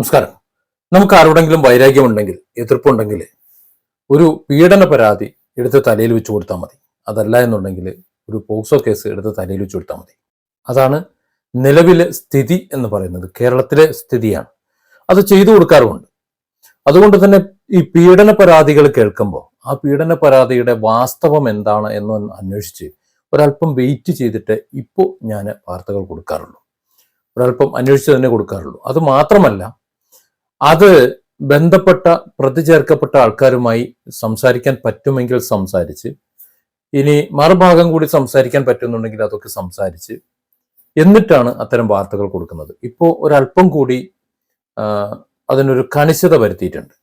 നമസ്കാരം. നമുക്ക് ആരോടെങ്കിലും വൈരാഗ്യമുണ്ടെങ്കിൽ എതിർപ്പുണ്ടെങ്കിൽ ഒരു പീഡന പരാതി എടുത്ത് തലയിൽ വെച്ച് കൊടുത്താൽ മതി. അതല്ല എന്നുണ്ടെങ്കിൽ ഒരു പോക്സോ കേസ് എടുത്ത് തലയിൽ വെച്ച് കൊടുത്താൽ മതി. അതാണ് നിലവിലെ സ്ഥിതി എന്ന് പറയുന്നത്. കേരളത്തിലെ സ്ഥിതിയാണ്. അത് ചെയ്തു കൊടുക്കാറുമുണ്ട്. അതുകൊണ്ട് തന്നെ ഈ പീഡന പരാതികൾ കേൾക്കുമ്പോൾ ആ പീഡന പരാതിയുടെ വാസ്തവം എന്താണ് എന്ന് അന്വേഷിച്ച് ഒരല്പം വെയിറ്റ് ചെയ്തിട്ട് ഇപ്പോൾ ഞാൻ വാർത്തകൾ കൊടുക്കാറുള്ളൂ. ഒരല്പം അന്വേഷിച്ച് തന്നെ കൊടുക്കാറുള്ളൂ. അത് മാത്രമല്ല അത് ബന്ധപ്പെട്ട പ്രതി ചേർക്കപ്പെട്ട ആൾക്കാരുമായി സംസാരിക്കാൻ പറ്റുമെങ്കിൽ സംസാരിച്ച് ഇനി മറുഭാഗം കൂടി സംസാരിക്കാൻ പറ്റുന്നുണ്ടെങ്കിൽ അതൊക്കെ സംസാരിച്ച് എന്നിട്ടാണ് അത്തരം വാർത്തകൾ കൊടുക്കുന്നത്. ഇപ്പോൾ ഒരല്പം കൂടി അതിനൊരു കണിശത വരുത്തിയിട്ടുണ്ട്.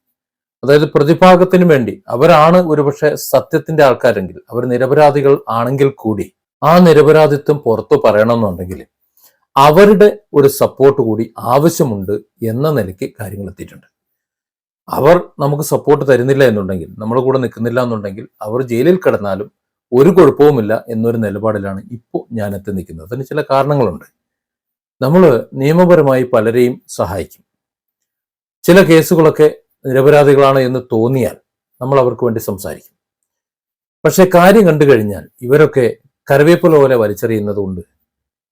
അതായത് പ്രതിഭാഗത്തിന് വേണ്ടി അവരാണ് ഒരുപക്ഷെ സത്യത്തിന്റെ ആൾക്കാരെങ്കിൽ അവർ നിരപരാധികൾ ആണെങ്കിൽ കൂടി ആ നിരപരാധിത്വം പുറത്തു പറയണമെന്നുണ്ടെങ്കിൽ അവരുടെ ഒരു സപ്പോർട്ട് കൂടി ആവശ്യമുണ്ട് എന്ന നിലയ്ക്ക് കാര്യങ്ങൾ എത്തിയിട്ടുണ്ട്. അവർ നമുക്ക് സപ്പോർട്ട് തരുന്നില്ല എന്നുണ്ടെങ്കിൽ നമ്മുടെ കൂടെ നിൽക്കുന്നില്ല എന്നുണ്ടെങ്കിൽ അവർ ജയിലിൽ കിടന്നാലും ഒരു കുഴപ്പവുമില്ല എന്നൊരു നിലപാടിലാണ് ഇപ്പോൾ ഞാൻ എത്തി നിൽക്കുന്നത്. അതിന് ചില കാരണങ്ങളുണ്ട്. നമ്മൾ നിയമപരമായി പലരെയും സഹായിക്കും. ചില കേസുകളൊക്കെ നിരപരാധികളാണ് എന്ന് തോന്നിയാൽ നമ്മൾ അവർക്ക് വേണ്ടി സംസാരിക്കും. പക്ഷെ കാര്യം കണ്ടു കഴിഞ്ഞാൽ ഇവരൊക്കെ കരവേപ്പില പോലെ വലിച്ചെറിയുന്നത് കൊണ്ട്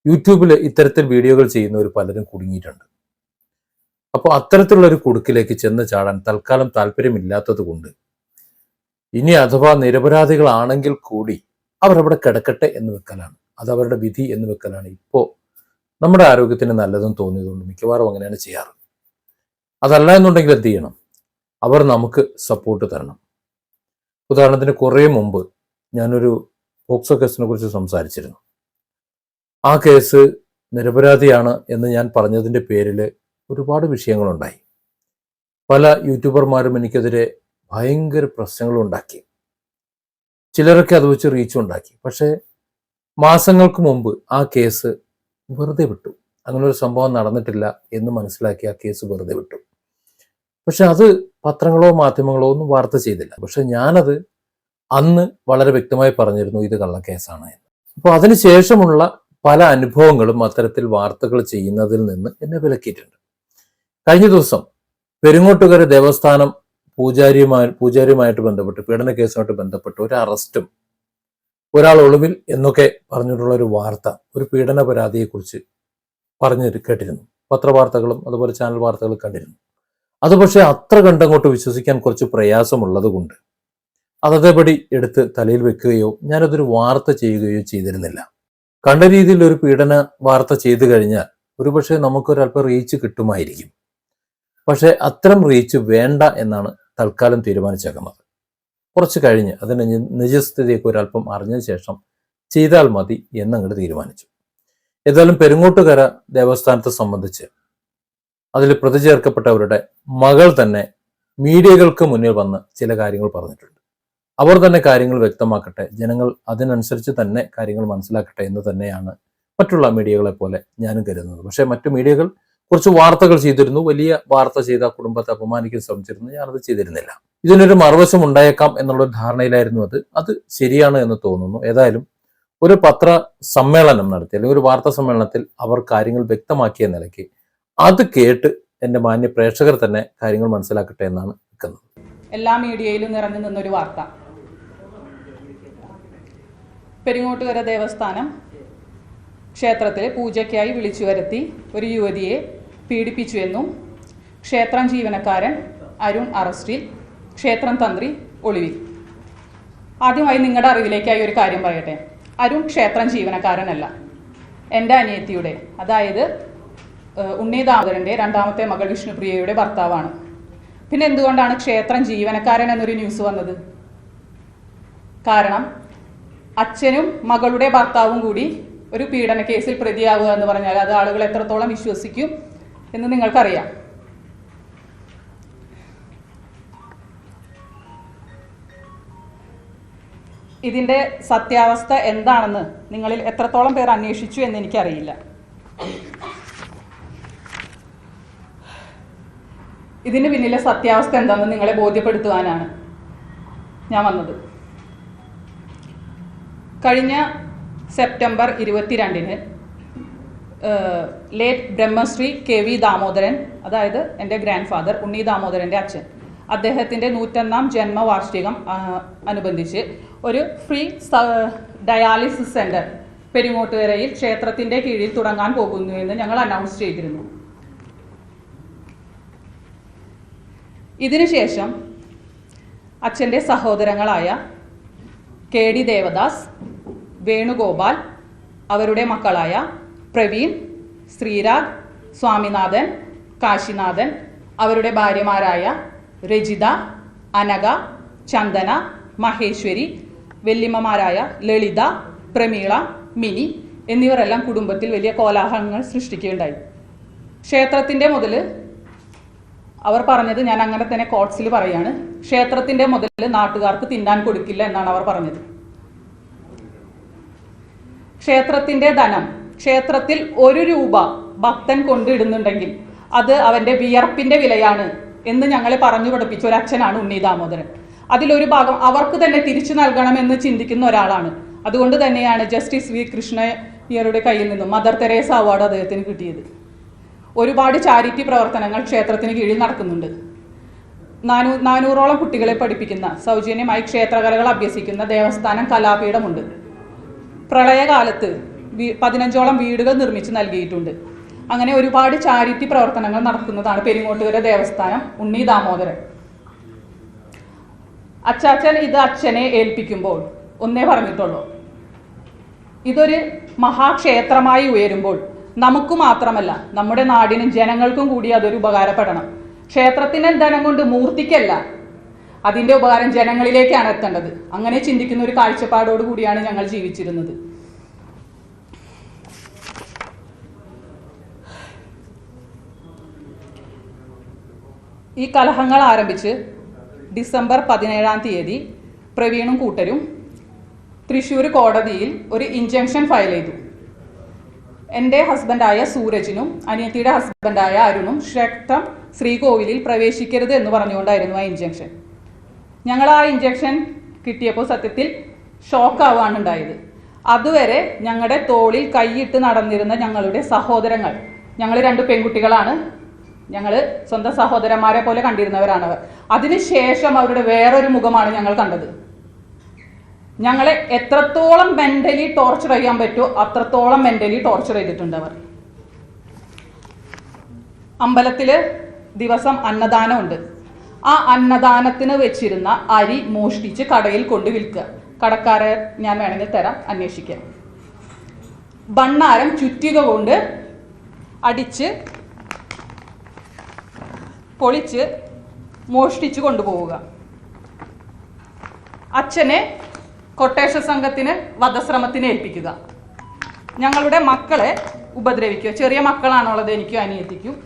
യൂട്യൂബിൽ ഇത്തരത്തിൽ വീഡിയോകൾ ചെയ്യുന്നവർ പലരും കുടുങ്ങിയിട്ടുണ്ട്. അപ്പോൾ അത്തരത്തിലുള്ള ഒരു കുടുക്കിലേക്ക് ചെന്ന് ചാടാൻ തൽക്കാലം താല്പര്യമില്ലാത്തത് കൊണ്ട് ഇനി അഥവാ നിരപരാധികളാണെങ്കിൽ കൂടി അവരവിടെ കിടക്കട്ടെ എന്ന് വെക്കലാണ്. അത് അവരുടെ വിധി എന്ന് വെക്കലാണ്. ഇപ്പോൾ നമ്മുടെ ആരോഗ്യത്തിന് നല്ലതെന്ന് തോന്നിയതുകൊണ്ട് മിക്കവാറും അങ്ങനെയാണ് ചെയ്യാറ്. അതല്ല എന്നുണ്ടെങ്കിൽ എന്ത് ചെയ്യണം? അവർ നമുക്ക് സപ്പോർട്ട് തരണം. ഉദാഹരണത്തിന് കുറേ മുമ്പ് ഞാനൊരു പോക്സോ കേസിനെ കുറിച്ച് സംസാരിച്ചിരുന്നു. ആ കേസ് നിരപരാധിയാണ് എന്ന് ഞാൻ പറഞ്ഞതിന്റെ പേരിൽ ഒരുപാട് വിഷയങ്ങളുണ്ടായി. പല യൂട്യൂബർമാരും എനിക്കെതിരെ ഭയങ്കര പ്രശ്നങ്ങളുണ്ടാക്കി ചിലരൊക്കെ അത് വെച്ച് റീച്ച് ഉണ്ടാക്കി. പക്ഷേ മാസങ്ങൾക്ക് മുമ്പ് ആ കേസ് വെറുതെ വിട്ടു. അങ്ങനെ ഒരു സംഭവം നടന്നിട്ടില്ല എന്ന് മനസ്സിലാക്കി ആ കേസ് വെറുതെ വിട്ടു. പക്ഷെ അത് പത്രങ്ങളോ മാധ്യമങ്ങളോ ഒന്നും വാർത്ത ചെയ്തില്ല. പക്ഷെ ഞാനത് അന്ന് വളരെ വ്യക്തമായി പറഞ്ഞിരുന്നു ഇത് കള്ളക്കേസാണ് എന്ന്. അപ്പോൾ അതിനുശേഷമുള്ള പല അനുഭവങ്ങളും അത്തരത്തിൽ വാർത്തകൾ ചെയ്യുന്നതിൽ നിന്ന് എന്നെ വിലക്കിയിട്ടുണ്ട്. കഴിഞ്ഞ ദിവസം പെരുങ്ങോട്ടുകര ദേവസ്ഥാനം പൂജാരിയുമായി പൂജാരിയുമായിട്ട് ബന്ധപ്പെട്ട് പീഡന കേസുമായിട്ട് ബന്ധപ്പെട്ട് ഒരു അറസ്റ്റും ഒരാൾ ഒളിവിൽ എന്നൊക്കെ പറഞ്ഞിട്ടുള്ള ഒരു വാർത്ത ഒരു പീഡന പരാതിയെക്കുറിച്ച് പറഞ്ഞു കേട്ടിരുന്നു. പത്രവാർത്തകളും അതുപോലെ ചാനൽ വാർത്തകളും കണ്ടിരുന്നു. അത് പക്ഷേ അത്ര കണ്ടങ്ങോട്ട് വിശ്വസിക്കാൻ കുറച്ച് പ്രയാസമുള്ളത് കൊണ്ട് അതതേപടി എടുത്ത് തലയിൽ വെക്കുകയോ ഞാനതൊരു വാർത്ത ചെയ്യുകയോ ചെയ്തിരുന്നില്ല. കണ്ട രീതിയിൽ ഒരു പീഡന വാർത്ത ചെയ്തു കഴിഞ്ഞാൽ ഒരുപക്ഷെ നമുക്കൊരല്പം റീച്ച് കിട്ടുമായിരിക്കും. പക്ഷെ അത്തരം റീച്ച് വേണ്ട എന്നാണ് തൽക്കാലം തീരുമാനിച്ചേക്കുന്നത്. കുറച്ച് കഴിഞ്ഞ് അതിന് നിജസ്ഥിതിയൊക്കെ ഒരല്പം അറിഞ്ഞ ശേഷം ചെയ്താൽ മതി എന്നങ്ങോട്ട് തീരുമാനിച്ചു. ഏതായാലും പെരുങ്ങോട്ടുകര ദേവസ്ഥാനത്തെ സംബന്ധിച്ച് അതിൽ പ്രതി ചേർക്കപ്പെട്ടവരുടെ മകൾ തന്നെ മീഡിയകൾക്ക് മുന്നിൽ വന്ന് ചില കാര്യങ്ങൾ പറഞ്ഞിട്ടുണ്ട്. അവർ തന്നെ കാര്യങ്ങൾ വ്യക്തമാക്കട്ടെ. ജനങ്ങൾ അതിനനുസരിച്ച് തന്നെ കാര്യങ്ങൾ മനസ്സിലാക്കട്ടെ എന്ന് തന്നെയാണ് മറ്റുള്ള മീഡിയകളെ പോലെ ഞാനും കരുതുന്നത്. പക്ഷേ മറ്റു മീഡിയകൾ കുറച്ച് വാർത്തകൾ ചെയ്തിരുന്നു. വലിയ വാർത്ത ചെയ്ത കുടുംബത്തെ അപമാനിക്കാൻ ശ്രമിച്ചിരുന്നു. ഞാനത് ചെയ്തിരുന്നില്ല. ഇതിനൊരു മറുവശം ഉണ്ടായേക്കാം എന്നുള്ള ധാരണയിലായിരുന്നു അത്. അത് ശരിയാണ് എന്ന് തോന്നുന്നു. ഏതായാലും ഒരു പത്ര സമ്മേളനം നടത്തി അല്ലെങ്കിൽ ഒരു വാർത്താ സമ്മേളനത്തിൽ അവർ കാര്യങ്ങൾ വ്യക്തമാക്കിയ നിലയ്ക്ക് അത് കേട്ട് എന്റെ മാന്യ പ്രേക്ഷകർ തന്നെ കാര്യങ്ങൾ മനസ്സിലാക്കട്ടെ എന്നാണ് എല്ലാ മീഡിയയിലും നിറഞ്ഞു നിന്നൊരു വാർത്ത. പെരിങ്ങോട്ടുകര ദേവസ്ഥാനം ക്ഷേത്രത്തിൽ പൂജയ്ക്കായി വിളിച്ചു വരുത്തി ഒരു യുവതിയെ പീഡിപ്പിച്ചുവെന്നും ക്ഷേത്രം ജീവനക്കാരൻ അരുൺ അറസ്റ്റിൽ ക്ഷേത്രം തന്ത്രി ഒളിവിൽ. ആദ്യമായി നിങ്ങളുടെ അറിവിലേക്കായി ഒരു കാര്യം പറയട്ടെ. അരുൺ ക്ഷേത്രം ജീവനക്കാരനല്ല. എന്റെ അനിയത്തിയുടെ അതായത് ഉണ്ണി ദാമോദരന്റെ രണ്ടാമത്തെ മകൾ വിഷ്ണുപ്രിയയുടെ ഭർത്താവാണ്. പിന്നെ എന്തുകൊണ്ടാണ് ക്ഷേത്രം ജീവനക്കാരൻ എന്നൊരു ന്യൂസ് വന്നത്? കാരണം അച്ഛനും മകളുടെ ഭർത്താവും കൂടി ഒരു പീഡന കേസിൽ പ്രതിയാവുക എന്ന് പറഞ്ഞാൽ അത് ആളുകൾ എത്രത്തോളം വിശ്വസിക്കും എന്ന് നിങ്ങൾക്കറിയാം. ഇതിന്റെ സത്യാവസ്ഥ എന്താണെന്ന് നിങ്ങളിൽ എത്രത്തോളം പേർ അന്വേഷിച്ചു എന്ന് എനിക്കറിയില്ല. ഇതിന് പിന്നിലെ സത്യാവസ്ഥ എന്താണെന്ന് നിങ്ങളെ ബോധ്യപ്പെടുത്തുവാനാണ് ഞാൻ വന്നത്. കഴിഞ്ഞ സെപ്റ്റംബർ ഇരുപത്തിരണ്ടിന് late Brahmashri K V Damodaran അതായത് എന്റെ ഗ്രാൻഡ് ഫാദർ ഉണ്ണി ദാമോദരന്റെ അച്ഛൻ അദ്ദേഹത്തിന്റെ നൂറ്റൊന്നാം ജന്മവാർഷികം അനുബന്ധിച്ച് ഒരു ഫ്രീ ഡയാലിസിസ് സെന്റർ പെരിങ്ങോട്ടുകരയിൽ ക്ഷേത്രത്തിന്റെ കീഴിൽ തുടങ്ങാൻ പോകുന്നു എന്ന് ഞങ്ങൾ അനൗൺസ് ചെയ്തിരുന്നു. ഇതിനുശേഷം അച്ഛന്റെ സഹോദരങ്ങളായ കെ ഡി ദേവദാസ് വേണുഗോപാൽ അവരുടെ മക്കളായ പ്രവീൺ ശ്രീരാഗ് സ്വാമിനാഥൻ കാശിനാഥൻ അവരുടെ ഭാര്യമാരായ രജിത അനക ചന്ദന മഹേശ്വരി വെല്ലിമ്മമാരായ ലളിത പ്രമീള മിനി എന്നിവരെല്ലാം കുടുംബത്തിൽ വലിയ കോലാഹലങ്ങൾ സൃഷ്ടിക്കുകയുണ്ടായി. ക്ഷേത്രത്തിന്റെ മുതൽ അവർ പറഞ്ഞത് ഞാൻ അങ്ങനെ തന്നെ കോട്ട്സിൽ പറയാണ്. ക്ഷേത്രത്തിന്റെ മുതൽ നാട്ടുകാർക്ക് തിന്നാൻ കൊടുക്കില്ല എന്നാണ് അവർ പറഞ്ഞത്. ക്ഷേത്രത്തിന്റെ ധനം ക്ഷേത്രത്തിൽ ഒരു രൂപ ഭക്തൻ കൊണ്ടിടുന്നുണ്ടെങ്കിൽ അത് അവന്റെ വിയർപ്പിന്റെ വിലയാണ് എന്ന് ഞങ്ങളെ പറഞ്ഞു പഠിപ്പിച്ച ഒരു അച്ഛനാണ് ഉണ്ണി ദാമോദരൻ. അതിലൊരു ഭാഗം അവർക്ക് തന്നെ തിരിച്ചു നൽകണമെന്ന് ചിന്തിക്കുന്ന ഒരാളാണ്. അതുകൊണ്ട് തന്നെയാണ് ജസ്റ്റിസ് വി കൃഷ്ണയ്യരുടെ കയ്യിൽ നിന്നും മദർ തെരേസ അവാർഡ് അദ്ദേഹത്തിന് കിട്ടിയത്. ഒരുപാട് ചാരിറ്റി പ്രവർത്തനങ്ങൾ ക്ഷേത്രത്തിന് കീഴിൽ നടക്കുന്നുണ്ട്. നാനൂ നാനൂറോളം കുട്ടികളെ പഠിപ്പിക്കുന്ന സൗജന്യമായി ക്ഷേത്രകലകൾ അഭ്യസിക്കുന്ന ദേവസ്ഥാനം കലാപീഠമുണ്ട്. പ്രളയകാലത്ത് പതിനഞ്ചോളം വീടുകൾ നിർമ്മിച്ച് നൽകിയിട്ടുണ്ട്. അങ്ങനെ ഒരുപാട് ചാരിറ്റി പ്രവർത്തനങ്ങൾ നടക്കുന്നതാണ് പെരിങ്ങോട്ടുകര ദേവസ്ഥാനം ഉണ്ണി ദാമോദരൻ. അച്ചാച്ചൻ ഇത് അച്ഛനെ ഏൽപ്പിക്കുമ്പോൾ ഒന്നേ പറഞ്ഞിട്ടുള്ളൂ ഇതൊരു മഹാക്ഷേത്രമായി ഉയരുമ്പോൾ നമുക്ക് മാത്രമല്ല നമ്മുടെ നാടിനും ജനങ്ങൾക്കും കൂടി അതൊരു ഉപകാരപ്പെടണം. ക്ഷേത്രത്തിന് ധനം കൊണ്ട് മൂർത്തിക്കല്ല അതിന്റെ ഉപകാരം ജനങ്ങളിലേക്കാണ് എത്തേണ്ടത്. അങ്ങനെ ചിന്തിക്കുന്ന ഒരു കാഴ്ചപ്പാടോട് കൂടിയാണ് ഞങ്ങൾ ജീവിച്ചിരുന്നത്. ഈ കലഹങ്ങൾ ആരംഭിച്ച് ഡിസംബർ പതിനേഴാം തീയതി പ്രവീണും കൂട്ടരും തൃശ്ശൂർ കോടതിയിൽ ഒരു ഇഞ്ചക്ഷൻ ഫയൽ ചെയ്തു. എന്റെ ഹസ്ബൻഡായ സൂരജിനും അനിയത്തിയുടെ ഹസ്ബൻഡായ അരുണും ശക്തം ശ്രീകോവിലിൽ പ്രവേശിക്കരുത് എന്ന് പറഞ്ഞുകൊണ്ടായിരുന്നു ആ ഇഞ്ചക്ഷൻ ഞങ്ങൾ ആ ഇഞ്ചക്ഷൻ കിട്ടിയപ്പോൾ സത്യത്തിൽ ഷോക്കാവാണ് ഉണ്ടായത് അതുവരെ ഞങ്ങളുടെ തോളിൽ കൈയിട്ട് നടന്നിരുന്ന ഞങ്ങളുടെ സഹോദരങ്ങൾ ഞങ്ങൾ രണ്ട് പെൺകുട്ടികളാണ്. ഞങ്ങൾ സ്വന്തം സഹോദരന്മാരെ പോലെ കണ്ടിരുന്നവരാണവർ. അതിനുശേഷം അവരുടെ വേറൊരു മുഖമാണ് ഞങ്ങൾ കണ്ടത്. ഞങ്ങളെ എത്രത്തോളം മെന്റലി ടോർച്ചർ ചെയ്യാൻ പറ്റുമോ അത്രത്തോളം മെന്റലി ടോർച്ചർ ചെയ്തിട്ടുണ്ട് അവർ. അമ്പലത്തിൽ ദിവസം അന്നദാനമുണ്ട്. ആ അന്നദാനത്തിന് വെച്ചിരുന്ന അരി മോഷ്ടിച്ച് കടയിൽ കൊണ്ട് വിൽക്കുക. കടക്കാരെ ഞാൻ വേണമെങ്കിൽ തരാം അന്വേഷിക്കാം. ഭണ്ണാരം ചുറ്റിക കൊണ്ട് അടിച്ച് പൊളിച്ച് മോഷ്ടിച്ച് കൊണ്ടുപോവുക. അച്ഛനെ കൊട്ടേഷ സംഘത്തിന് വധശ്രമത്തിന് ഏൽപ്പിക്കുക. ഞങ്ങളുടെ മക്കളെ ഉപദ്രവിക്കുക. ചെറിയ മക്കളാണുള്ളത് എനിക്കും അനിയത്തിക്കും.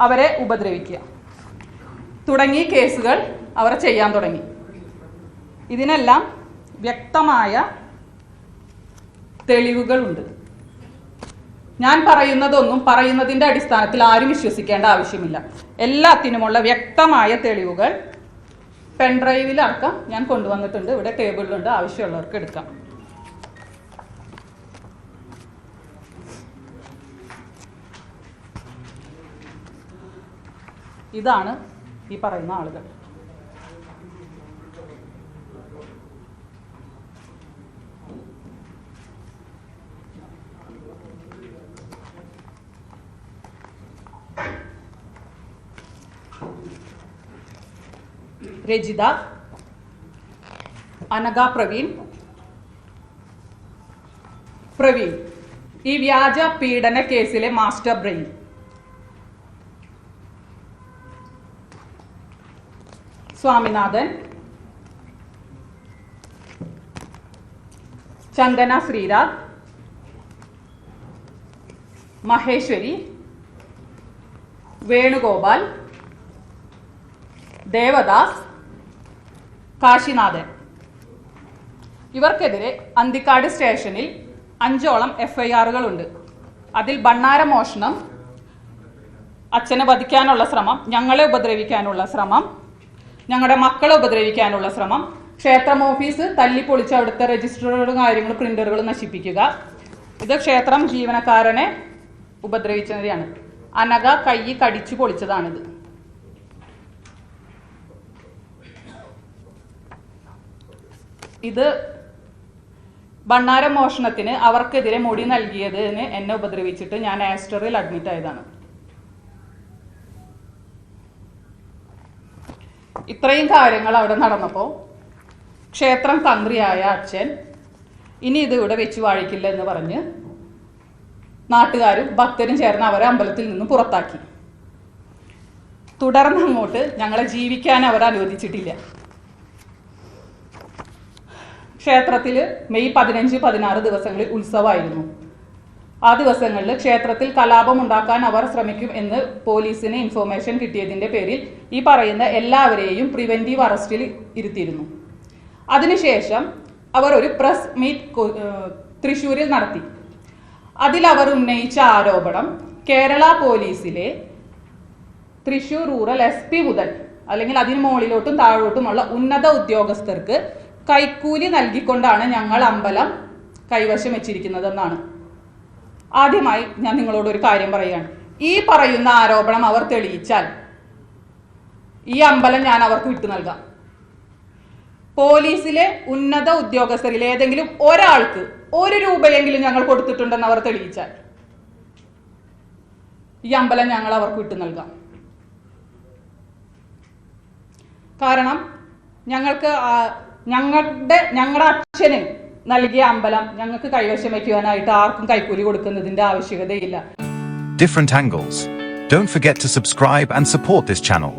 അവരെ ഉപദ്രവിക്കുക. തുടങ്ങി കേസുകൾ അവർ ചെയ്യാൻ തുടങ്ങി. ഇതിനെല്ലാം വ്യക്തമായ തെളിവുകളുണ്ട്. ഞാൻ പറയുന്നതൊന്നും പറയുന്നതിന്റെ അടിസ്ഥാനത്തിൽ ആരും വിശ്വസിക്കേണ്ട ആവശ്യമില്ല. എല്ലാത്തിനുമുള്ള വ്യക്തമായ തെളിവുകൾ പെൻഡ്രൈവിലടക്കം ഞാൻ കൊണ്ടുവന്നിട്ടുണ്ട്. ഇവിടെ ടേബിളിലുണ്ട് ആവശ്യമുള്ളവർക്ക് എടുക്കാം. ഇതാണ് ഈ പറയുന്ന ആളുകൾ. രജിത അനഘ പ്രവീൺ പ്രവീൺ. ഈ വ്യാജ പീഡന കേസിലെ മാസ്റ്റർ ബ്രെയിൻ. സ്വാമിനാഥൻ ചന്ദന ശ്രീരാഗ് മഹേശ്വരി വേണുഗോപാൽ ദേവദാസ് കാശിനാഥൻ. ഇവർക്കെതിരെ അന്തിക്കാട് സ്റ്റേഷനിൽ അഞ്ചോളം എഫ് ഐ ആറുകളുണ്ട് അതിൽ ഭണ്ണാര മോഷണം അച്ഛനെ വധിക്കാനുള്ള ശ്രമം ഞങ്ങളെ ഉപദ്രവിക്കാനുള്ള ശ്രമം ഞങ്ങളുടെ മക്കളെ ഉപദ്രവിക്കാനുള്ള ശ്രമം. ക്ഷേത്രം ഓഫീസ് തല്ലിപ്പൊളിച്ച് അവിടുത്തെ രജിസ്റ്ററുകളും കാര്യങ്ങളും പ്രിന്ററുകളും നശിപ്പിക്കുക. ഇത് ക്ഷേത്രം ജീവനക്കാരനെ ഉപദ്രവിച്ചതാണ് അനഘ കൈ കടിച്ചു പൊളിച്ചതാണിത്. ഇത് ഭണ്ണാര മോഷണത്തിന് അവർക്കെതിരെ മൊഴി നൽകിയതിന് എന്നെ ഉപദ്രവിച്ചിട്ട് ഞാൻ ആസ്റ്ററിൽ അഡ്മിറ്റ് ആയതാണ്. ഇത്രയും കാര്യങ്ങൾ അവിടെ നടന്നപ്പോൾ ക്ഷേത്രം തന്ത്രിയായ അച്ഛൻ ഇനി ഇത് ഇവിടെ വെച്ച് വാഴിക്കില്ല എന്ന് പറഞ്ഞ് നാട്ടുകാരും ഭക്തരും ചേർന്ന് അവരെ അമ്പലത്തിൽ നിന്ന് പുറത്താക്കി. തുടർന്ന് അങ്ങോട്ട് ഞങ്ങളെ ജീവിക്കാൻ അവർ അനുവദിച്ചിട്ടില്ല. ക്ഷേത്രത്തിൽ മെയ് പതിനഞ്ച് പതിനാറ് ദിവസങ്ങളിൽ ഉത്സവമായിരുന്നു. ആ ദിവസങ്ങളിൽ ക്ഷേത്രത്തിൽ കലാപം ഉണ്ടാക്കാൻ അവർ ശ്രമിക്കും എന്ന് പോലീസിന് ഇൻഫോർമേഷൻ കിട്ടിയതിന്റെ പേരിൽ ഈ പറയുന്ന എല്ലാവരെയും പ്രിവെന്റീവ് അറസ്റ്റിൽ ഇരുത്തിയിരുന്നു. അതിനുശേഷം അവർ ഒരു പ്രസ് മീറ്റ് തൃശ്ശൂരിൽ നടത്തി. അതിൽ അവർ ഉന്നയിച്ച ആരോപണം കേരള പോലീസിലെ തൃശ്ശൂർ റൂറൽ എസ് പി മുതൽ അല്ലെങ്കിൽ അതിന് മുകളിലോട്ടും താഴോട്ടുമുള്ള ഉന്നത ഉദ്യോഗസ്ഥർക്ക് കൈക്കൂലി നൽകിക്കൊണ്ടാണ് ഞങ്ങൾ അമ്പലം കൈവശം വെച്ചിരിക്കുന്നതെന്നാണ്. ആദ്യമായി ഞാൻ നിങ്ങളോട് ഒരു കാര്യം പറയുകയാണ്. ഈ പറയുന്ന ആരോപണം അവർ തെളിയിച്ചാൽ ഈ അമ്പലം ഞാൻ അവർക്ക് വിട്ടു നൽകാം. പോലീസിലെ ഉന്നത ഉദ്യോഗസ്ഥരിൽ ഏതെങ്കിലും ഒരാൾക്ക് ഒരു രൂപയെങ്കിലും ഞങ്ങൾ കൊടുത്തിട്ടുണ്ടെന്ന് അവർ തെളിയിച്ചാൽ ഈ അമ്പലം ഞങ്ങൾ അവർക്ക് വിട്ടു നൽകാം. കാരണം ഞങ്ങൾക്ക് ഞങ്ങളുടെ ഞങ്ങളുടെ അച്ഛന് നൽകിയ അമ്പലം ഞങ്ങൾക്ക് കൈവശം വയ്ക്കുവാനായിട്ട് ആർക്കും കൈക്കൂലി കൊടുക്കുന്നതിന്റെ ആവശ്യകതയില്ല. Different angles don't forget to subscribe and support this channel